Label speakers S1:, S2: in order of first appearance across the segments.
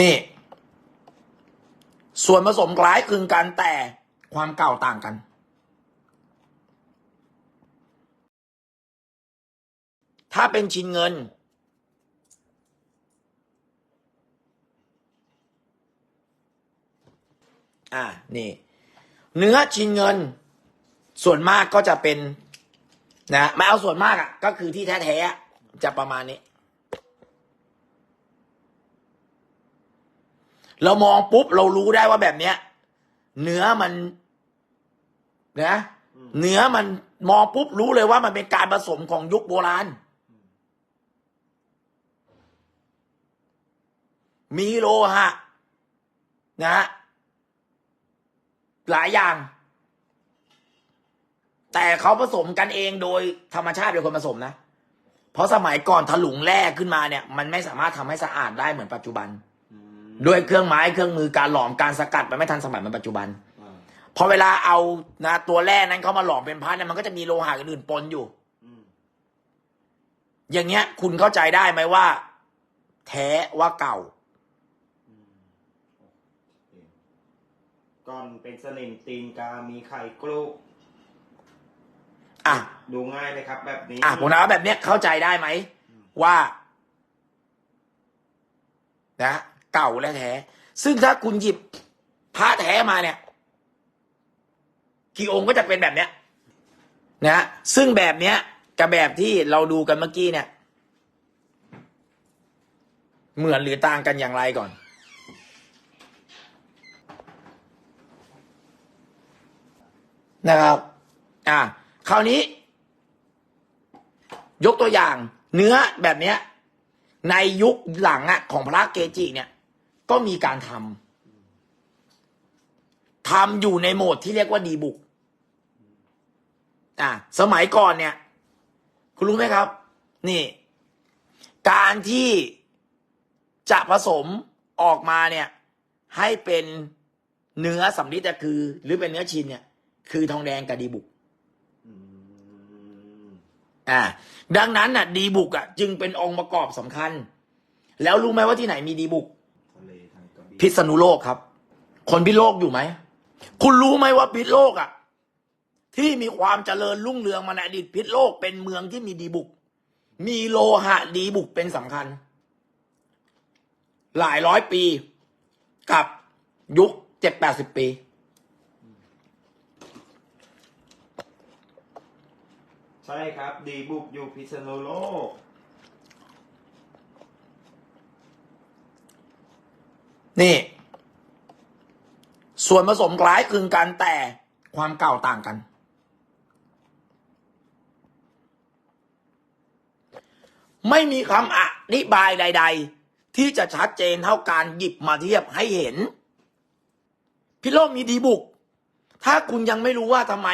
S1: นี่ ส่วนผสมคล้ายคลึงกันแต่ความเก่าต่างกัน ถ้าเป็นชิ้นเงิน อ่า นี่ เนื้อชิ้นเงิน ส่วนมากก็จะเป็น นะไม่เอาส่วนมากอะ ก็คือที่แท้ๆจะประมาณนี้ เรามองปุ๊บเรารู้ได้ว่าแบบเนี้ย เนื้อมันนะ
S2: อืม
S1: เนื้อมันมองปุ๊บรู้เลยว่ามันเป็นการผสมของยุคโบราณ มีโลหะ นะฮะหลายอย่าง แต่เขาผสมกันเองโดยธรรมชาติเป็นคนผสมนะ เพราะสมัยก่อนถลุงแร่ขึ้นมาเนี่ย มันไม่สามารถทำให้สะอาดได้เหมือนปัจจุบัน
S2: อืม
S1: ด้วยเครื่องไม้เครื่องมือการหลอมการสกัดมันไม่ทันสมัยเหมือนปัจจุบัน
S2: อ่า
S1: พอเวลาเอานะตัวแร่นั้นเข้ามาหลอมเป็นพระเนี่ยมันก็จะมีโลหะอื่นๆปนอยู่
S2: อืม
S1: อย่างเงี้ย คุณเข้าใจได้ไหมว่า แท้ว่าเก่า
S2: อืมโอเคก่อนเป็นสนิมตีนกา มีไข่กลูก
S1: อะ
S2: ดูง่ายเลยครับ แบบนี้
S1: อะผมถามว่าแบบเนี้ยเข้าใจได้ไหมว่า นะ เก่าและแท้ ซึ่งถ้าคุณหยิบพระแท้มาเนี่ย กี่องค์ก็จะเป็นแบบเนี้ยนะซึ่งแบบเนี้ยกับแบบที่เราดูกันเมื่อกี้เนี่ย เหมือนหรือต่างกันอย่างไรก่อน นะครับ อะคราวนี้ ยกตัวอย่างเนื้อแบบเนี้ย ในยุคหลังอะของพระเกจิเนี่ย ก็มีการทำทำอยู่ในโหมดที่เรียกว่าดีบุกอะสมัยก่อนเนี่ย คุณรู้ไหมครับ นี่ การที่จะผสมออกมาเนี่ย ให้เป็นเนื้อสำลิดอะคือ หรือเป็นเนื้อชินเนี่ย คือทองแดงกับดีบุก
S2: อืม
S1: อ่า ดังนั้นน่ะ ดีบุกอะ จึงเป็นองค์ประกอบสำคัญ แล้วรู้ไหมว่าที่ไหนมีดีบุก พิษณุโลกครับ คนพิษโลกอยู่ไหม คุณรู้ไหมว่าพิษโลกอะ ที่มีความเจริญรุ่งเรืองมาในอดีตพิษโลกเป็นเมืองที่มีดีบุก มีโลหะดีบุกเป็นสำคัญ หลายร้อยปี กับยุคเจ็ดแปดสิบปี
S2: ใช่ครับ ดีบุกอยู่พิษณุโลก
S1: นี่ ส่วนผสมคล้ายคลึงกันแต่ความเก่าต่างกัน ไม่มีคำอธิบายใด ๆ ที่จะชัดเจนเท่าการหยิบมาเทียบให้เห็น พิโลกมีดีบุก ถ้าคุณยังไม่รู้ว่าทำไม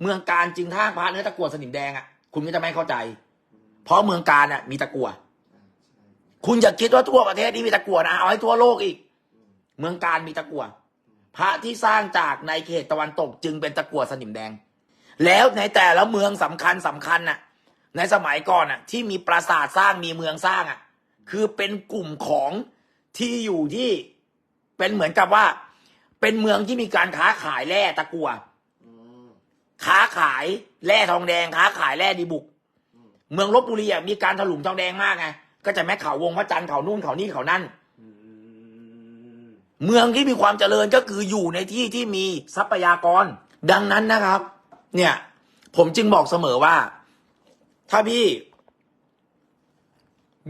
S1: เมืองการจึงท่าพระเนื้อตะกั่วสนิมแดงอะ คุณก็จะไม่เข้าใจ เพราะเมืองการอะ มีตะกั่วคุณอย่าคิดว่าทั่วประเทศนี้มีตะกั่วนะ เอาให้ทั่วโลกอีก เมืองการมีตะกั่วพระที่สร้างจากในเขตตะวันตกจึงเป็นตะกั่วสนิมแดง แล้วในแต่ละเมืองสำคัญสำคัญน่ะ ในสมัยก่อนน่ะ ที่มีปราสาทสร้างมีเมืองสร้างอะ คือเป็นกลุ่มของที่อยู่ที่เป็นเหมือนกับว่า เป็นเมืองที่มีการค้าขายแร่ตะกั่วค้าขายแร่ทองแดงค้าขายแร่ดีบุก เมืองลบบุรีอะมีการถลุงทองแดงมากไงก็จะแม่เขาวงพระจันทร์เขานู่นเขานี่เขานั่น เมืองที่มีความเจริญก็คืออยู่ในที่ที่มีทรัพยากร ดังนั้นนะครับ เนี่ย ผมจึงบอกเสมอว่า ถ้าพี่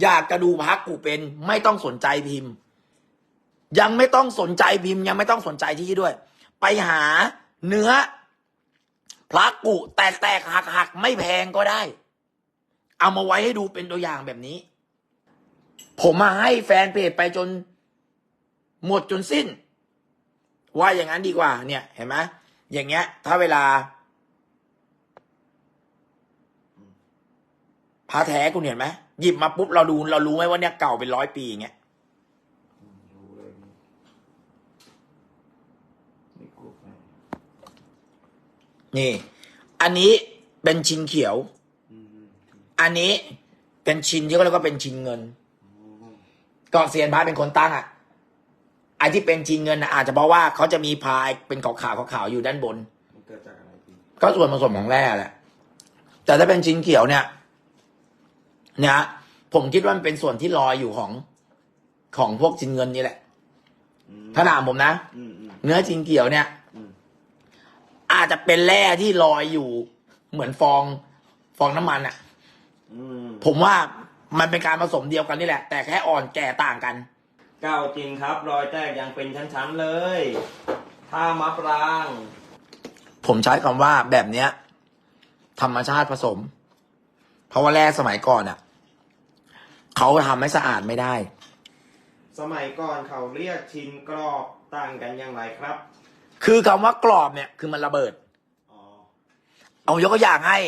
S1: อยากจะดูพักกูเป็น ไม่ต้องสนใจพิมพ์ ยังไม่ต้องสนใจพิมพ์ยังไม่ต้องสนใจที่ด้วย ไปหาเนื้อพระกุแตกแตกหักหักไม่แพงก็ได้ เอามาไว้ให้ดูเป็นตัวอย่างแบบนี้ ผมมาให้แฟนเพจไปจน หมดจนสิ้น ว่าอย่างนั้นดีกว่า เนี่ย เห็นไหมอย่างเงี้ย ถ้าเวลาพาแท้คุณเห็นไหมหยิบมาปุ๊บเราดูเรารู้ไหมว่าเนี่ยเก่าเป็นร้อยปีอย่างเงี้ย
S2: นี่
S1: อันนี้เป็นชิ้นเขียว
S2: อั
S1: นนี้เป็นชิ้นที่เขาเรียกว่าเป็นชิ้นเงินก็เซียนพระเป็นคนตั้งอะ ไอ้ที่เป็นชินเงินนะอาจจะเพราะว่าเขาจะมีพายเป็นขาวขาวๆขาวๆอยู่ด้านบน
S2: มันเกิดจากอะไรพี่
S1: ก็ส่วนผสมของแร่แหละ แต่ถ้าเป็นชินเขียวเนี่ยเนี่ยผมคิดว่ามันเป็นส่วนที่ลอยอยู่ของของพวกชินเงินนี่แหละ
S2: อืม
S1: ถ้าถามผมนะ
S2: อืมอืม
S1: เนื้อชินเขียวเนี่ย
S2: อืม
S1: อาจจะเป็นแร่ที่ลอยอยู่ เหมือนฟองฟองน้ำมันอะ
S2: อืม
S1: ผมว่ามันเป็นการผสมเดียวกันนี่แหละ แต่แค่อ่อนแก่ต่างกัน
S2: เก้าจริงครับ รอยแตกยังเป็นชั้นๆเลยท่ามะปราง
S1: ผมใช้คำว่าแบบเนี้ย ธรรมชาติผสม เพราะว่าแร่สมัยก่อนอะเขาทำให้สะอาดไม่ได้
S2: สมัยก่อนเขาเรียกชินกรอบต่างกันอย่างไรครับ
S1: คือคำว่ากรอบเนี่ยคือมันระเบิด
S2: อ๋อ
S1: เอายกตัวอย่างให้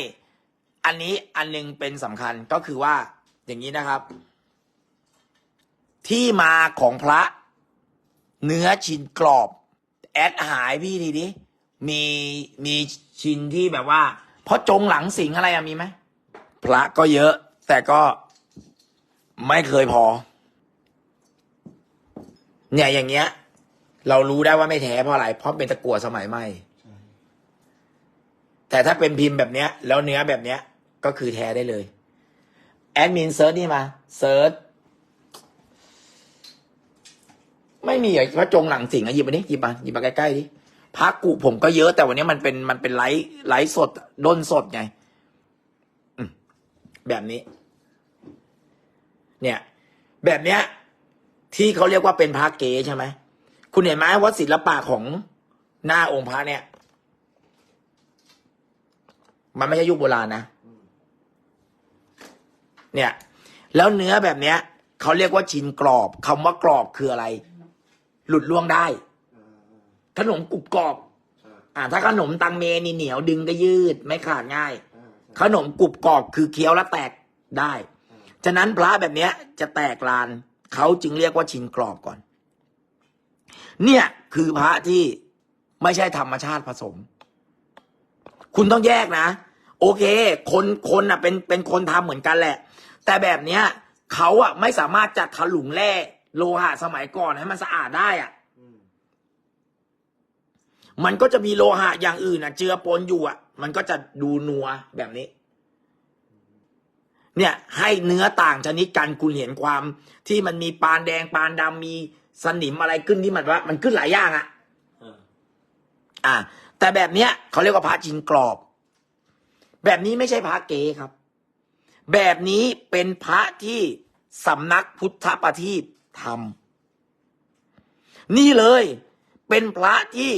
S1: อันนี้อันหนึงเป็นสำคัญก็คือว่าอย่างนี้นะครับ ที่มาของพระ เนื้อชิ้นกรอบ แอดหายพี่ทีดิมีมีชิ้นที่แบบว่าเพราะจงหลังสิงอะไรอะมีไหมพระก็เยอะ แต่ก็ไม่เคยพอ เนี่ยอย่างเงี้ย เรารู้ได้ว่าไม่แท้เพราะอะไร เพราะเป็นตะกั่วสมัยใหม่แต่ถ้าเป็นพิมพ์แบบเนี้ย แล้วเนื้อแบบเนี้ย ก็คือแท้ได้เลย แอดมินเซิร์ชนี่มาเซิร์ช ไม่มีเหรอว่าจงหลังสิงอะหยิบมาดิหยิบมาหยิบมาใกล้ๆดิพักกุผมก็เยอะแต่วันนี้มันเป็นมันเป็นไลฟ์ไลฟ์สดด้นสดไงแบบนี้ เนี่ย แบบเนี้ย ที่เขาเรียกว่าเป็นพระเก๋ใช่ไหมคุณเห็นไหมว่าศิลปะของหน้าองค์พระเนี่ย มันไม่ใช่ยุคโบราณนะเนี่ย แล้วเนื้อแบบเนี้ยเขาเรียกว่าชินกรอบคำว่ากรอบคืออะไร หลุดล่วงได้
S2: อ่า
S1: ขนมกรุบกรอบ
S2: ใช่
S1: อ่า ถ้าขนมตังเมนี่เหนียวดึงก็ยืดไม่ขาดง่าย
S2: อ่า
S1: ขนมกรุบกรอบคือเคี้ยวแล้วแตกได้
S2: อ่า
S1: ฉะนั้นพระแบบเนี้ย จะแตกลานเขาจึงเรียกว่าชินกรอบก่อน เนี่ยคือพระที่ไม่ใช่ธรรมชาติผสม คุณต้องแยกนะ โอเค คนคนอะเป็นเป็นคนทำเหมือนกันแหละ แต่แบบเนี้ยเขาอะไม่สามารถจะถลุงแร่ โลหะสมัยก่อนให้มันสะอาดได้อะ
S2: อืม
S1: มันก็จะมีโลหะอย่างอื่นอะ เจือปนอยู่อะ มันก็จะดูนัวแบบนี้ เนี่ย ให้เนื้อต่างชนิดกันคุณเห็นความ ที่มันมีปานแดงปานดำมีสนิมอะไรขึ้นที่มันว่า มันขึ้นหลายอย่างอะ
S2: อ่า
S1: อ่าแต่แบบเนี้ยเขาเรียกว่าพระจินกรอบ แบบนี้ไม่ใช่พระเก๋ครับ แบบนี้เป็นพระที่สำนักพุทธประทีป ทำนี่เลยเป็นพระที่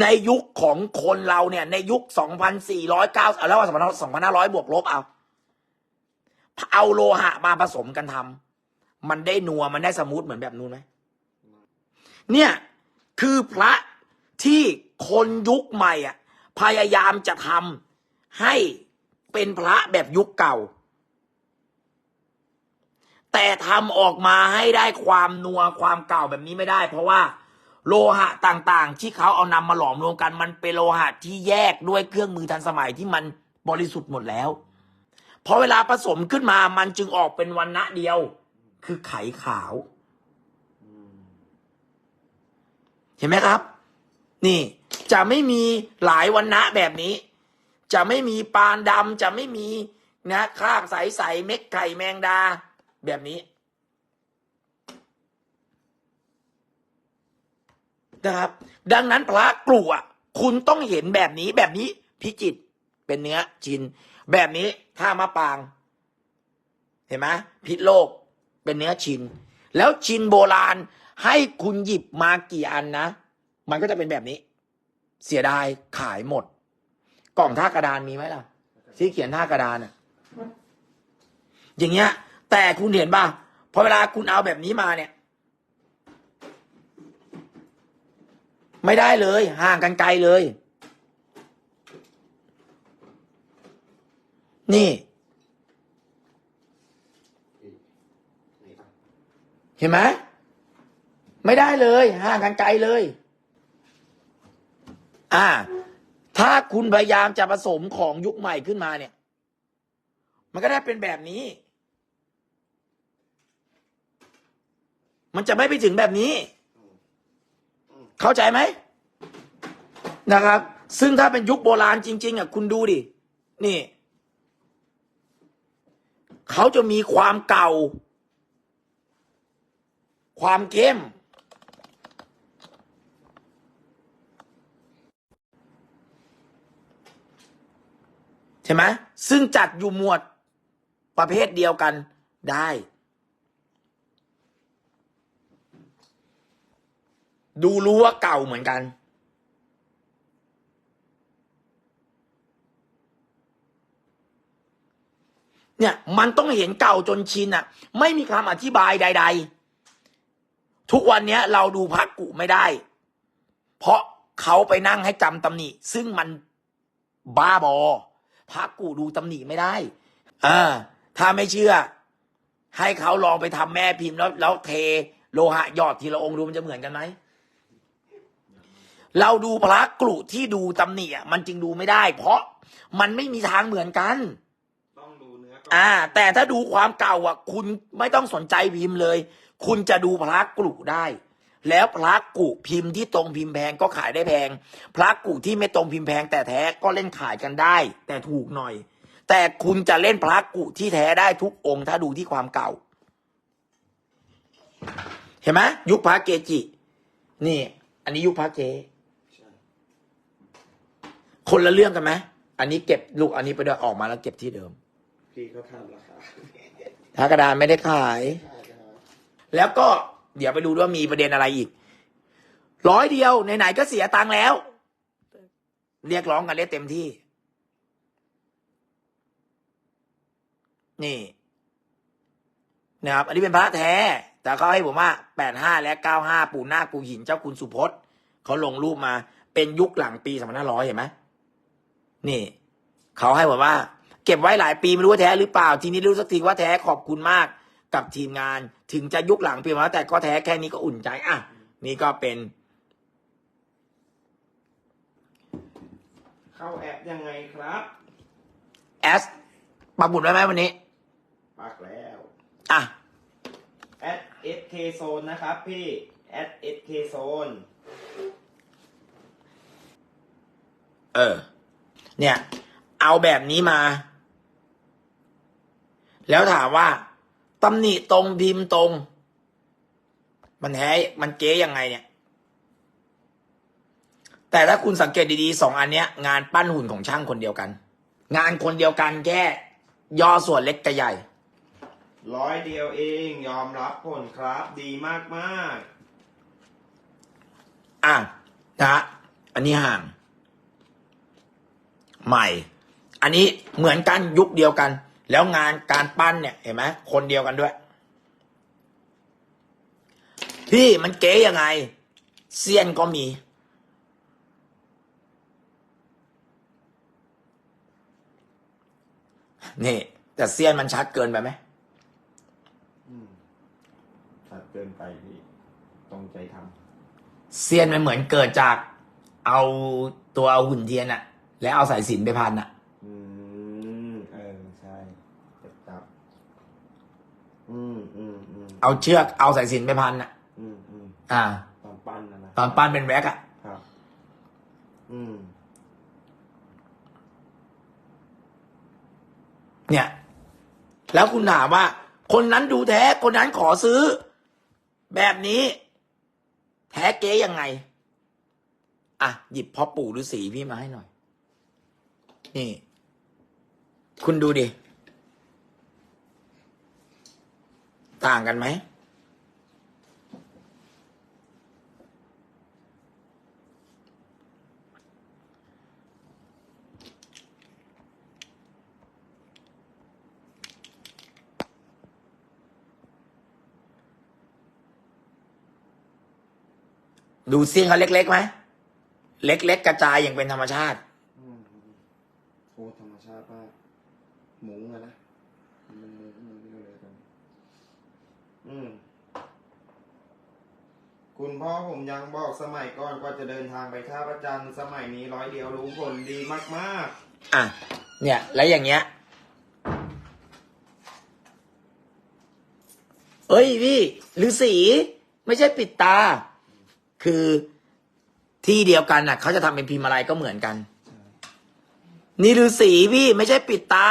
S1: ในยุคของคนเราเนี่ย ในยุค 2,409เอาแล้วว่า2,500 บวกลบเอา เอาโลหะมาผสมกันทำมันได้นัวมันได้สมูทเหมือนแบบนู้นไหมเนี่ยคือพระที่คนยุคใหม่อะ พยายามจะทำให้เป็นพระแบบยุคเก่า แต่ทำออกมาให้ได้ความนัวความเก่าแบบนี้ไม่ได้ เพราะว่าโลหะต่างๆ ที่เขาเอานำมาหลอมรวมกัน มันเป็นโลหะที่แยกด้วยเครื่องมือทันสมัยที่มันบริสุทธิ์หมดแล้วพอเวลาผสมขึ้นมามันจึงออกเป็นวันณะเดียว คือไขขาว เห็นไหมครับ นี่ จะไม่มีหลายวันนะแบบนี้ จะไม่มีปานดำจะไม่มีนะคราบใสๆเม็ดไข่แมงดา แบบนี้นะครับ ดังนั้นพระกลัวคุณต้องเห็นแบบนี้แบบนี้พิจิตเป็นเนื้อจิน แบบนี้ท่ามะปาง เห็นไหมพิษโลกเป็นเนื้อชิน แล้วชินโบราณให้คุณหยิบมากี่อันนะ มันก็จะเป็นแบบนี้ เสียดายขายหมด กล่องท่ากระดานมีไหมล่ะที่เขียนท่ากระดานอะอย่างเงี้ย แต่คุณเห็นป่ะพอเวลาคุณเอาแบบนี้มาเนี่ย ไม่ได้เลย ห่างกันไกลเลย นี่ เห็นไหมไม่ได้เลย ห่างกันไกลเลย อ่า ถ้าคุณพยายามจะผสมของยุคใหม่ขึ้นมาเนี่ย มันก็ได้เป็นแบบนี้ มันจะไม่ไปถึงแบบนี้
S2: อืม
S1: เข้าใจไหมนะครับ ซึ่งถ้าเป็นยุคโบราณจริง ๆอะคุณดูดิ นี่ เขาจะมีความเก่า ความเข้ม ใช่ไหมซึ่งจัดอยู่หมวดประเภทเดียวกันได้ ดูรู้ว่าเก่าเหมือนกัน เนี่ย มันต้องเห็นเก่าจนชินอะ ไม่มีคำอธิบายใด ๆ ทุกวันนี้เราดูพักกุไม่ได้ เพราะเขาไปนั่งให้จำตำหนิ ซึ่งมันบ้าบอพักกุดูตำหนิไม่ได้อ่าถ้าไม่เชื่อ ให้เขาลองไปทำแม่พิมพ์แล้วแล้วเทโลหะหยอดทีละองค์ดูมันจะเหมือนกันไหม เราดูพระกรุที่ดูตำหนิอะมันจึงดูไม่ได้ เพราะมันไม่มีทางเหมือนกัน
S2: ต้องดูเนื้อก่อน
S1: อ่า แต่ถ้าดูความเก่าอะ คุณไม่ต้องสนใจพิมพ์เลย คุณจะดูพระกรุได้ แล้วพระกุพิมพ์ที่ตรงพิมพ์แพงก็ขายได้แพง พระกุที่ไม่ตรงพิมพ์แพงแต่แท้ก็เล่นขายกันได้ แต่ถูกหน่อย แต่คุณจะเล่นพระกุที่แท้ได้ทุกองค์ ถ้าดูที่ความเก่า เห็นไหมยุคพระเกจิ นี่ อันนี้ยุคพระเก
S2: ใช่
S1: คนละเรื่องกันไหมอันนี้เก็บลูกอันนี้ไปด้วยออกมาแล้วเก็บที่เดิม
S2: พี่เขาทำราคา
S1: ทากระดานไม่ได้ขาย
S2: ใช่ครับ
S1: แล้วก็เดี๋ยวไปดูด้วยว่ามีประเด็นอะไรอีก ร้อยเดียวไหนๆก็เสียตังค์แล้ว เรียกร้องกันได้เต็มที่ นี่นะครับ อันนี้เป็นพระแท้ แต่เขาให้ผมว่าแปดห้าและเก้าห้าปู่นาคปู่หินเจ้าคุณสุพจน์เขาลงรูปมาเป็นยุคหลังปีสองพันห้าร้อยเห็นไหม นี่ เขาให้ผมว่า เก็บไว้หลายปีไม่รู้ว่าแท้หรือเปล่า ทีนี้รู้สักทีว่าแท้ขอบคุณมากกับทีมงาน ถึงจะยุคหลังปีมาแล้วแต่ก็แท้แค่นี้ก็อุ่นใจอะนี่ก็เป็น
S2: เข้าแอปยังไงครับ
S1: แอสปักบุญไว้ไหมวันนี้
S2: ปักแล้ว
S1: อะ
S2: แอด SK Zone นะครับพี่แอด SK Zone
S1: เออ เนี่ย เอาแบบนี้มา แล้วถามว่าตำหนิตรงพิมพ์ตรง มันแท้มันเก๊ยังไงเนี่ย แต่ถ้าคุณสังเกตดีๆสองอันเนี้ย งานปั้นหุ่นของช่างคนเดียวกัน งานคนเดียวกันแค่ย่อส่วนเล็กกับใหญ่
S2: ร้อยเดียวเองยอมรับผลครับ ดีมากมาก
S1: อะนะฮะอันนี้ห่าง ใหม่ อันนี้เหมือนกันยุคเดียวกัน แล้วงานการปั้นเนี่ยเห็นไหมคนเดียวกันด้วย พี่มันเก๋ยังไงเซียนก็มี นี่ แต่เซียนมันชัดเกินไปไหม
S2: ๆอืมชัดเกินไปพี่ตรงใจท
S1: เซียนมันเหมือนเกิดจากเอาตัวเอาหุ่นเทียนอะ แล้วเอาสายสิญจนไปพันอะำ
S2: อืมเออใช่จับจับอืมอืมอืม
S1: เอาเชือกเอาสายสิญจนไปพันอะ
S2: อืมอืม
S1: อ่า
S2: ตอนปั้นนะนะ
S1: ตอนปั้นเป็นแว็กอะ
S2: ครับ อืม
S1: เนี่ย แล้วคุณถามว่า คนนั้นดูแท้คนนั้นขอซื้อ แบบนี้ แท้เก๊ยังไง อะ หยิบพ่อปู่ฤาษีพี่มาให้หน่อย นี่ คุณดูดิ ต่างกันไหม ดูเสียงเขาเล็กๆไหมเล็ก ๆ กระจายอย่างเป็นธรรมชาติ
S2: อืมอืมโอ้ธรรมชาติมากห มุงอะนะมันมุงมันนี่เลยกันอืม คุณพ่อผมยังบอกสมัยก่อนกว่าจะเดินทางไปท่าประจันทร์สมัยนี้ร้อยเดียวรู้ผลดีมาก
S1: อะ เนี่ย แล้วอย่างเงี้ย เอ้ยพี่ฤาษีไม่ใช่ปิดตา คือที่เดียวกันน่ะเขาจะทำเป็นพิมพ์อะไรก็เหมือนกันนี่ฤาษีพี่ไม่ใช่ปิดตา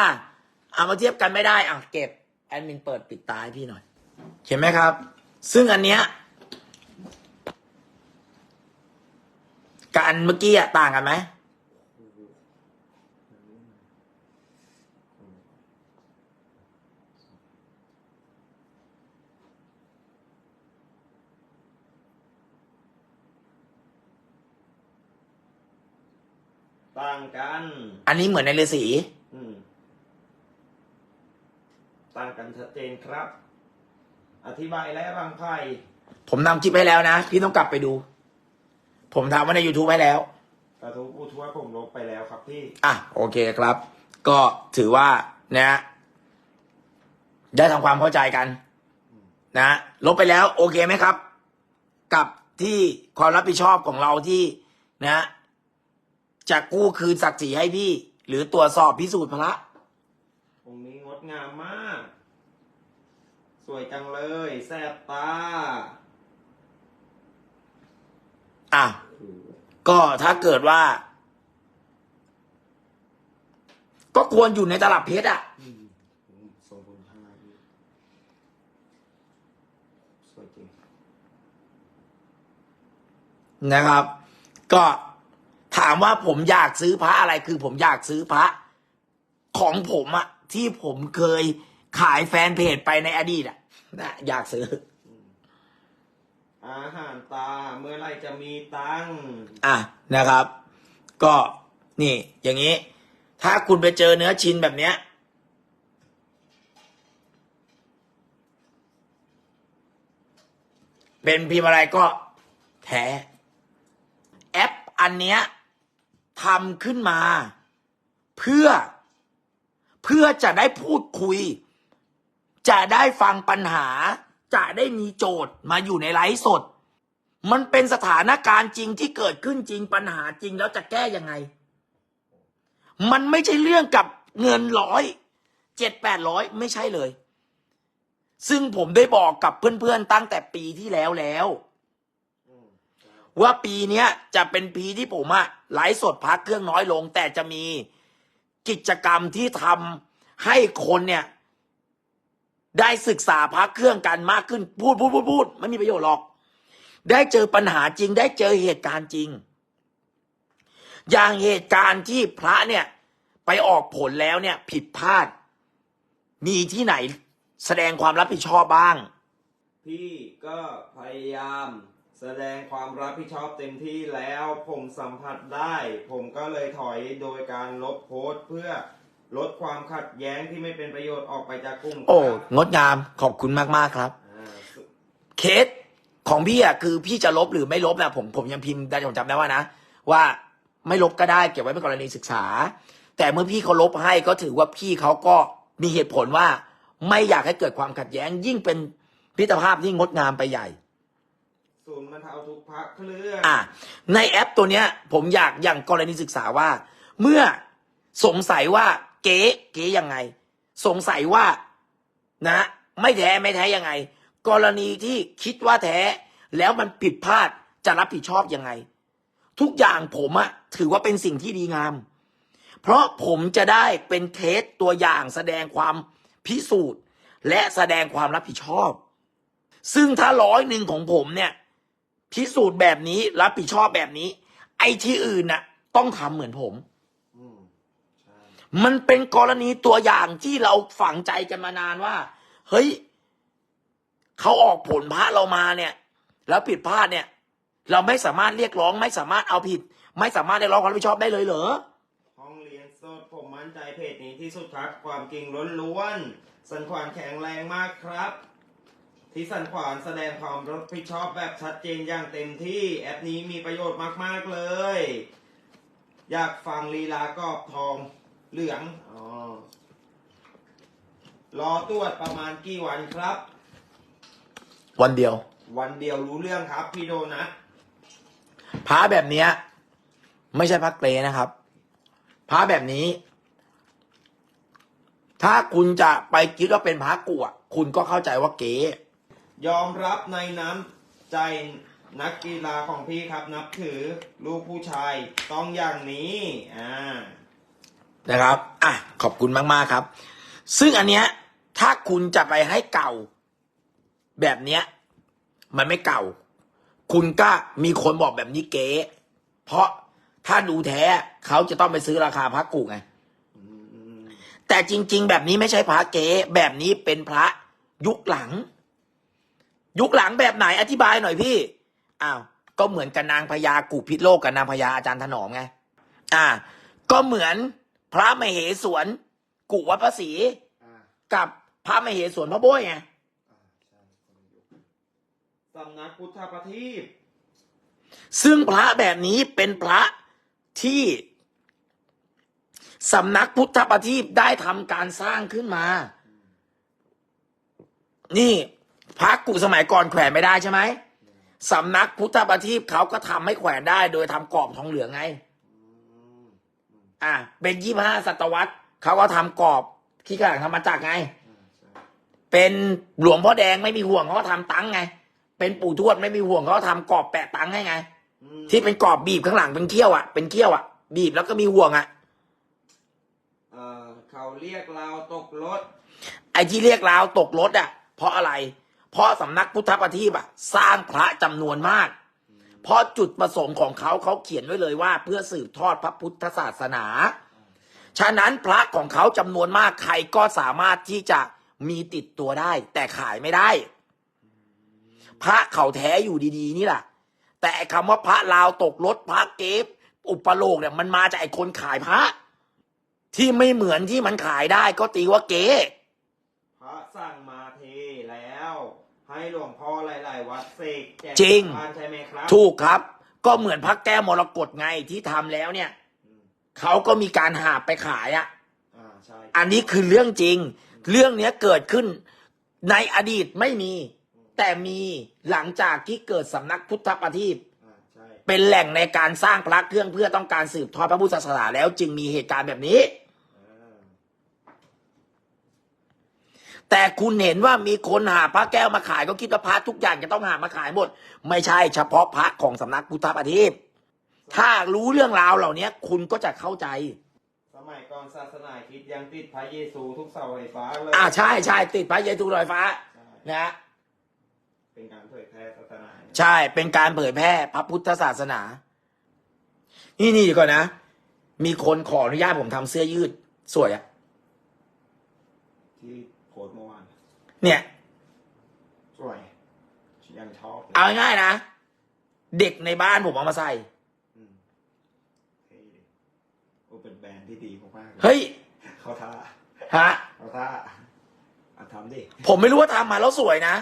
S1: เอามาเทียบกันไม่ได้อะเก็บแอดมินเปิดปิดตาให้พี่หน่อยเห็นไหมครับ ซึ่งอันเนี้ยกับอันเมื่อกี้อะต่างกันไหม
S2: ต่างกัน
S1: อันนี้เหมือนในฤาษี
S2: อืม ต่างกันชัดเจนครับ อธิบายและบางไพ่
S1: ผมนำคลิปให้แล้วนะ พี่ต้องกลับไปดู ผมทำไว้ใน YouTube ให้แล้ว
S2: กระทู้ผู้ช่วยผมลบไปแล้วครับพี่
S1: อะโอเคครับ ก็ถือว่านะฮะได้ทำความเข้าใจกัน นะลบไปแล้ว โอเคไหมครับ กับที่ความรับผิดชอบของเราที่นะจะกู้คืนศักดิ์ศรีให้พี่ หรือตรวจสอบพิสูจน์พระ
S2: องค์นี้งดงามมากส วยจังเลยแสบตา
S1: อะ ก็ถ้าเกิดว่า ก็ควรอยู่ในตลับเพชรอะ
S2: อืมทรงคุณค่าพี่สวยจริง
S1: นะครับ ก็ถามว่าผมอยากซื้อพระอะไรคือผมอยากซื้อพระ ของผมอะที่ผมเคยขายแฟนเพจไปในอดีตอะ นะอยากซื้อ
S2: อาหารตาเมื่อไหรจะมีตังค์
S1: อะนะครับ ก็นี่อย่างนี้ ถ้าคุณไปเจอเนื้อชิ้นแบบเนี้ย เป็นพิมพ์อะไรก็แท้แอปอันเนี้ยทำขึ้นมา เพื่อ เพื่อจะได้พูดคุย จะได้ฟังปัญหา จะได้มีโจทย์มาอยู่ในไลฟ์สด มันเป็นสถานการณ์จริงที่เกิดขึ้นจริงปัญหาจริงแล้วจะแก้ยังไง มันไม่ใช่เรื่องกับเงินร้อยเจ็ดแปดร้อยไม่ใช่เลย ซึ่งผมได้บอกกับเพื่อนๆตั้งแต่ปีที่แล้วแล้วว่าปีนี้จะเป็นปีที่ผมอะไลฟ์สดพักเครื่องน้อยลง แต่จะมีกิจกรรมที่ทำให้คนเนี่ย ได้ศึกษาพักเครื่องกันมากขึ้น พูดพูดพูดพูดไม่มีประโยชน์หรอก ได้เจอปัญหาจริง ได้เจอเหตุการณ์จริง อย่างเหตุการณ์ที่พระเนี่ยไปออกผลแล้วเนี่ย ผิดพลาด มีที่ไหนแสดงความรับผิดชอบบ้าง
S2: พี่ก็พยายามแสดงความรับผิดชอบเต็มที่แล้ว ผมสัมผัสได้ ผมก็เลยถอยโดยการลบโพสต์เพื่อ ลดความขัดแย้งที่ไม่เป็นประโยชน์ออกไปจากกลุ่ม
S1: โอ้
S2: ครับ
S1: งดงามขอบคุณมากๆครับ
S2: อ่าสุ
S1: เคสของพี่อะคือพี่จะลบหรือไม่ลบนะผมผมยังพิมพ์ได้ผมจำได้ว่านะ ว่าไม่ลบก็ได้เก็บไว้เป็นกรณีศึกษา แต่เมื่อพี่เขาลบให้ก็ถือว่าพี่เขาก็มีเหตุผลว่า ไม่อยากให้เกิดความขัดแย้ง ยิ่งเป็นพิธภาพที่งดงามไปใหญ่
S2: ศูนย์บรรเทาทุกข์พักเคลื่อน
S1: อะในแอปตัวเนี้ย ผมอยากอย่างกรณีศึกษาว่า เมื่อสงสัยว่า เก๋เก๋ยังไง สงสัยว่านะ ไม่แท้ไม่แท้ยังไง กรณีที่คิดว่าแท้แล้วมันผิดพลาดจะรับผิดชอบยังไง ทุกอย่างผมอะถือว่าเป็นสิ่งที่ดีงาม เพราะผมจะได้เป็นเคสตัวอย่างแสดงความพิสูจน์ และแสดงความรับผิดชอบ ซึ่งถ้าร้อยหนึ่งของผมเนี่ย พิสูจน์แบบนี้รับผิดชอบแบบนี้ ไอ้ที่อื่นน่ะ ต้องทำเหมือนผม
S2: มั
S1: นเป็นกรณีตัวอย่างที่เราฝังใจกันมานานว่า เฮ้ยเขาออกผลพระเรามาเนี่ย แล้วผิดพลาดเนี่ย เราไม่สามารถเรียกร้อง ไม่สามารถเอาผิด ไม่สามารถได้ร้องความรับผิดชอบได้เลยเหรอ
S2: ห้องเรียนสดผมมั่นใจเพจนี้ที่สุดครับความจริงล้วนๆสันขวานแข็งแรงมากครับ ที่สันขวานแสดงความรับผิดชอบแบบชัดเจนอย่างเต็มที่แอปนี้มีประโยชน์มากๆเลย อยากฟังลีลากอบทอง เหลืองอ๋อรอตรวจประมาณกี่วันครับ
S1: วันเดียว
S2: วันเดียวรู้เรื่องครับ พี่โดนัท
S1: พระแบบเนี้ย ไม่ใช่พระเกรนะครับพระแบบนี้ ถ้าคุณจะไปคิดว่าเป็นพระกัวคุณก็เข้าใจว่าเก๋
S2: ยอมรับในน้ำใจนักกีฬาของพี่ครับ นับถือลูกผู้ชายต้องอย่างนี้ อ่า
S1: นะครับ อะ ขอบคุณมาก ๆ ครับ ซึ่งอันเนี้ย ถ้าคุณจะไปให้เก่า แบบเนี้ย มันไม่เก่า คุณก็มีคนบอกแบบนี้เก๋เพราะถ้าดูแท้เขาจะต้องไปซื้อราคาพระกุไง แต่จริง ๆ แบบนี้ไม่ใช่พระเก๋แบบนี้เป็นพระยุคหลัง ยุคหลังแบบไหนอธิบายหน่อยพี่ อ้าว ก็เหมือนกับนางพญากุพิษโลกกับนางพญาอาจารย์ถนอมไง อ่า ก็เหมือน พระมเหสวนกุวัดพระศรี
S2: อ่า
S1: กับพระมเหสวนพระโบ้ยไง
S2: อ่าใช่คนละยุคสำนักพุทธประทีป
S1: ซึ่งพระแบบนี้เป็นพระที่สำนักพุทธประทีปได้ทำการสร้างขึ้นมา นี่พระกุสมัยก่อนแขวนไม่ได้ใช่ไหมสำนักพุทธประทีปเขาก็ทำให้แขวนได้ โดยทำกรอบทองเหลืองไง
S2: อืม
S1: อะเป็นยี่ห้าศตวรรษเขาก็ทำกรอบที่กลางธรรมจักรไง
S2: อ่าใช่
S1: เป็นหลวงพ่อแดงไม่มีห่วงเขาก็ทำตังไง เป็นปู่ทวดไม่มีห่วงเขาก็ทำกรอบแปะตังให้ไง
S2: อืม
S1: ที่เป็นกรอบบีบข้างหลังเป็นเขี้ยวอะเป็นเขี้ยวอะบีบแล้วก็มีห่วงอะ
S2: เอ่อเขาเรียกเราตกรถ
S1: ไอ้ที่เรียกราวตกรถอะ เพราะอะไร เพราะสำนักพุทธประทีปอะสร้างพระจำนวนมาก เพราะจุดประสงค์ของเขาเขาเขียนไว้เลยว่า เพื่อสืบทอดพระพุทธศาสนา ฉะนั้นพระของเขาจำนวนมากใครก็สามารถที่จะมีติดตัวได้ แต่ขายไม่ได้ พระเขาแท้อยู่ดี ๆ นี่แหละแต่ไอ้คำว่าพระลาวตกรถพระเก็บอุปโลกเนี่ยมันมาจากไอ้คนขายพระ ที่ไม่เหมือนที่มันขายได้ก็ตีว่าเก๋
S2: พระสั่งมา ให้หลวงพ่อหลาย ๆ วัดเสกแจก
S1: จริง
S2: บ้านใช่ไหมครับ
S1: ถูกครับ ก็เหมือนพระแก้วมรกตไงที่ทำแล้วเนี่ย
S2: อืม
S1: เขาก็มีการหาบไปขายอะ่ะ
S2: อ่าใช่
S1: อันนี้คือเรื่องจริง เรื่องเนี้ยเกิดขึ้นในอดีตไม่มี แต่มีหลังจากที่เกิดสำนักพุทธประทีป
S2: อ่าใช่
S1: เป็นแหล่งในการสร้างพระเครื่องเพื่อต้องการสืบทอดพระพุทธศาสนาแล้วจึงมีเหตุการณ์แบบนี้
S2: อ่า
S1: แต่คุณเห็นว่ามีคนหาพระแก้วมาขายก็คิดว่าพระทุกอย่างจะต้องหามาขายหมด ไม่ใช่เฉพาะพระของสำนักพุทธประทีปถ้ารู้เรื่องราวเหล่านี้คุณก็จะเข้าใจ
S2: สมัยก่อนศาสนาคริดยังติดพระเยซูทุกเสาไฟฟ้าเลย
S1: อ่าใช่ใช่ติดพระเยซูลอยฟ้า
S2: ใช่
S1: นะฮะ
S2: เป็นการเผยแพร่ศาสนา
S1: ใช่เป็นการเผยแพร่พระพุทธศาสนา นี่นี่เดียวก่อนนะ มีคนขออนุญาตผมทำเสื้อยืด สวยอะ
S2: ที่โพสต์เมื่อวาน
S1: เนี่ย
S2: สวยยังชอบเลย
S1: เอาง่ายๆนะ เด็กในบ้านผมเอามาใส่
S2: อืมเท่ดีโอ้เป็นแบรนด์ที่ดีมากๆล
S1: เฮ้ย
S2: เขาท่า
S1: ฮะ
S2: เขาท่าอะทำดิ
S1: ผมไม่รู้ว่าทำมาแล้วสวยนะ